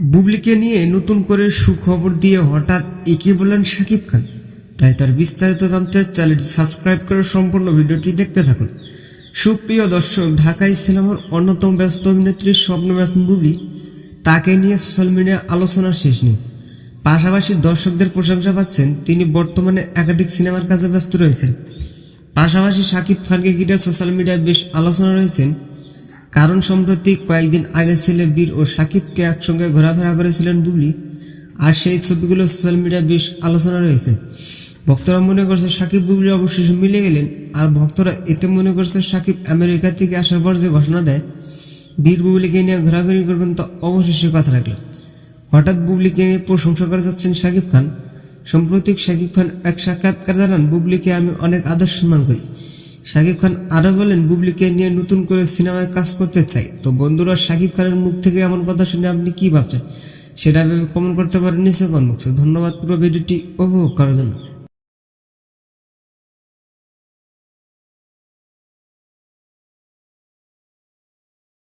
বুবলিকে নিয়ে নতুন করে সুখবর দিয়ে হঠাৎ একে বললেন শাকিব খান। তাই তার বিস্তারিত জানতে চ্যানেলটি সাবস্ক্রাইব করে সম্পূর্ণ ভিডিওটি দেখতে থাকুন। সুপ্রিয় দর্শক, ঢাকাই সিনেমার অন্যতম ব্যস্ত অভিনেত্রী স্বপ্ন ব্যস্ত বুবলি তাকে নিয়ে সোশ্যাল মিডিয়ায় আলোচনা শেষ নেই। পাশাপাশি দর্শকদের প্রশংসা পাচ্ছেন, তিনি বর্তমানে একাধিক সিনেমার কাজে ব্যস্ত রয়েছেন। পাশাপাশি শাকিব খানকে ঘিরে সোশ্যাল মিডিয়ায় বেশ আলোচনা রয়েছেন কারণ সম্প্রতি কয়েকদিন আগে ছেলে বীর ও সাকিবকে একসঙ্গে ঘোরাফেরা করেছিলেন বুবলি। আর সেই ছবিগুলো সোশ্যাল মিডিয়ায় বেশ আলোচনা রয়েছে। ভক্তরা মনে করছে সাকিব, বুবলি অবশেষে মিলে গেলেন। আর ভক্তরা এতে মনে করছে সাকিব আমেরিকা থেকে আসার পর যে ঘোষণা দেয়, বীর বুবলিকে নিয়ে ঘোরাঘুরি করবেন তো অবশেষে কথা রাখলেন। হঠাৎ বুবলিকে নিয়ে প্রশংসা করে যাচ্ছেন শাকিব খান। সম্প্রতি শাকিব খান এক সাক্ষাৎকার জানান, বুবলিকে আমি অনেক আদর সম্মান করি। শাকিব খান আরও বলেন, বুবলিকে নিয়ে নতুন করে সিনেমায় কাজ করতে চাই। তো বন্ধুরা, শাকিব খানের মুখ থেকে এমন কথা শুনে আপনি কি ভাবছেন? সেটা ভেবে কমেন্ট করতে পারেন নিচে কর্মক্ষ ধন্যবাদ পুরো ভিডিওটি উপভোগ করার জন্য।